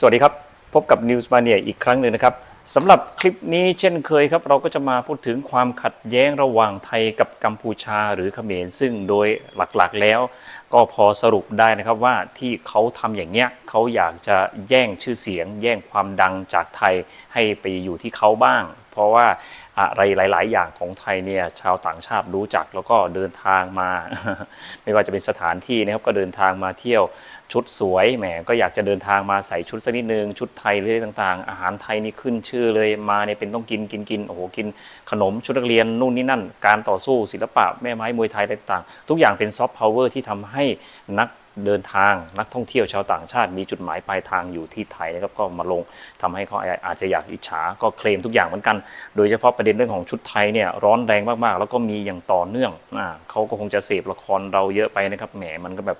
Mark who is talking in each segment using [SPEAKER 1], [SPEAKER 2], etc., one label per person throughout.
[SPEAKER 1] สวัสดีครับ พบกับ News Mania อีกครั้งหนึ่งนะครับสำหรับคลิปนี้เช่นเคยครับ เราก็จะมาพูดถึงความขัดแย้งระหว่างไทยกับกัมพูชาหรือเขมรซึ่งโดยหลักๆแล้ว ก็พอสรุปได้นะครับว่าที่เขาทำอย่างเนี้ยเขาอยากจะแย่งชื่อเสียง แย่งความดังจากไทยให้ไปอยู่ที่เขาบ้าง เพราะว่าอะไรหลาย ๆ อย่างของไทยเนี่ยชาวต่างชาติรู้จักแล้วก็เดินทางมา ไม่ว่าจะเป็นสถานที่นะครับก็เดินทางมาเที่ยวชุดสวยแหมก็อยากจะเดินทางมาใส่ชุดสักนิดนึงชุดไทยหรืออะไรต่าง ๆ อาหารไทยนี่ขึ้นชื่อเลยมาเนี่ยเป็นต้องกินกินกินโอ้โหกินขนมชุดนักเรียนนู่นนี่นั่น การต่อสู้ศิลปะแม่ไม้มวยไทยอะไรต่าง ๆ ทุกอย่างเป็นซอฟต์พาวเวอร์ที่ทำให้นักเดินทางนักท่องเที่ยวชาวต่างชาติมีจุดหมายปลายทางอยู่ที่ไทยนะครับก็มาลงทำให้เขาอาจจะอยากอิจฉาก็เคลมทุกอย่างเหมือนกัน โดยเฉพาะประเด็นเรื่องของชุดไทยเนี่ยร้อนแรงมากๆ แล้วก็มีอย่างต่อเนื่องอ่าเขาก็คงจะเสพละครเราเยอะไปนะครับแหมมันก็แบบ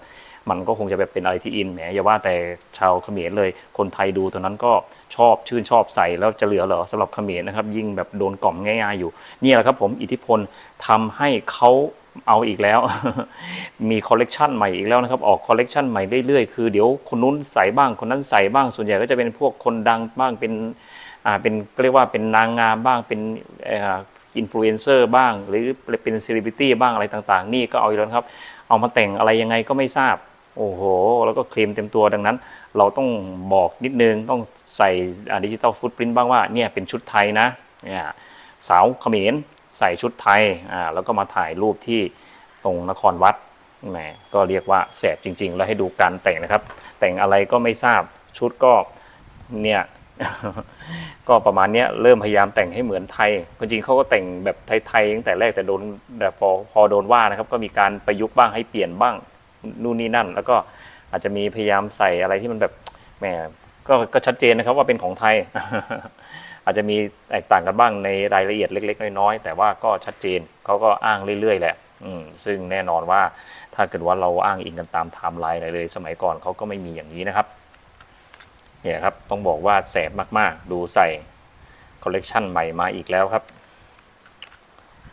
[SPEAKER 1] มันก็คงจะแบบเป็นอะไรที่อินแหมอย่าว่าแต่ชาวเขมรเลยคนไทยดูตอนนั้นก็ชอบชื่นชอบใส่แล้วจะเหลือเหรอสำหรับเขมรนะครับยิ่งแบบโดนกล่อมง่ายๆอยู่นี่แหละครับผมอิทธิพลทำให้เขา เอาอีกแล้ว มีคอลเลกชันใหม่อีกแล้วนะครับ ออกคอลเลกชันใหม่เรื่อยๆ คือเดี๋ยวคนนู้นใส่บ้างคนนั้นใส่บ้าง ส่วนใหญ่ก็จะเป็นพวกคนดังบ้าง เป็น อ่า เป็นเรียกว่าเป็นนางงามบ้าง เป็นอินฟลูเอนเซอร์บ้าง หรือเป็นเซเลบริตี้บ้างอะไรต่างๆ นี่ก็เอาอีกแล้วครับ เอามาแต่งอะไรยังไงก็ไม่ทราบ โอ้โห แล้วก็เคลมเต็มตัวดังนั้น เราต้องบอกนิดนึง ต้องใส่ดิจิตอลฟุตปรินต์บ้างว่า เนี่ยเป็นชุดไทยนะ เนี่ยสาวเขมร ใส่ชุดไทยอ่าแล้วก็มาถ่ายรูปที่ตรงนครวัดแหมก็เรียกว่าแสบจริง ๆ แล้วให้ดูการแต่งนะครับ แต่งอะไรก็ไม่ทราบชุดก็เนี่ยก็ประมาณเนี้ยเริ่มพยายามแต่งให้เหมือนไทยจริงเขาก็แต่งแบบไทยๆตั้งแต่แรกแต่โดนแต่พอพอโดนว่านะครับ ก็มีการประยุกต์บ้างให้เปลี่ยนบ้างนู่นนี่นั่น แล้วก็อาจจะมีพยายามใส่อะไรที่มันแบบแหม ก็ก็ชัดเจนนะครับว่าเป็นของไทย อาจจะมีแตกต่างกันบ้างในรายละเอียดเล็ก ๆ น้อยๆแต่ว่าก็ชัดเจนเขาก็อ้างเรื่อยๆแหละซึ่งแน่นอนว่าถ้าเกิดว่าเราอ้างอิงกันตามไทม์ไลน์เลย สมัยก่อนเขาก็ไม่มีอย่างนี้นะครับเนี่ยครับต้องบอกว่าแสบมากๆ ดูใส่คอลเลกชันใหม่มาอีกแล้วครับ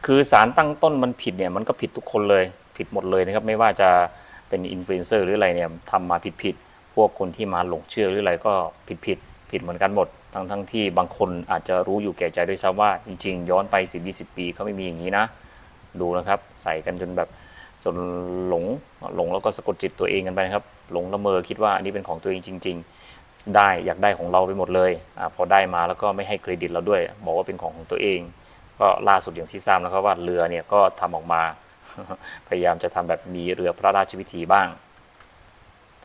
[SPEAKER 1] คือสารตั้งต้นมันผิดเนี่ยมันก็ผิดทุกคนเลยผิดหมดเลยนะครับ ไม่ว่าจะเป็นอินฟลูเอนเซอร์หรืออะไรเนี่ยทำมาผิด พวกคนที่มาหลงเชื่อหรืออะไรก็ผิดผิดผิดเหมือนกันหมด ทั้งทั้งที่บางคนอาจจะรู้อยู่แก่ใจด้วยซ้ำว่า จริง ๆ ย้อนไป 10 20 ปีเขาไม่มีอย่างนี้นะ ดูนะครับ ใส่กันจนแบบจนหลงหลงแล้วก็สะกดจิตตัวเองกันไปนะครับ หลงละเมอคิดว่าอันนี้เป็นของตัวเองจริง ๆ ได้อยากได้ของเราไปหมดเลยอพอได้มาแล้วก็ไม่ให้เครดิตเราด้วย บอกว่าเป็นของของตัวเอง ก็ล่าสุดอย่างที่ทราบนะครับว่าเรือเนี่ยก็ทำออกมา พยายามจะทำแบบมีเรือพระราชวิธีบ้าง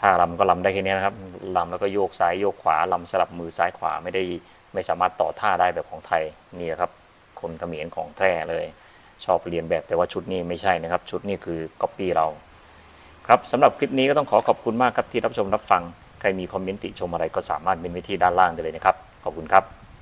[SPEAKER 1] ถ้าลำก็ลำได้แค่นี้นะครับลำแล้วก็โยกซ้ายโยกขวาลำสลับมือซ้ายขวาไม่ได้ไม่สามารถต่อท่าได้แบบของไทยนี่แหละครับคนเขมรของแท้เลย ชอบเรียนแบบแต่ว่าชุดนี้ไม่ใช่นะครับ ชุดนี้คือก๊อปปี้เรา ครับสำหรับคลิปนี้ก็ต้องขอขอบคุณมากครับที่รับชมรับฟัง ใครมีคอมเมนต์ติชมอะไรก็สามารถเมนไว้ที่ด้านล่างได้เลยนะครับ ขอบคุณครับ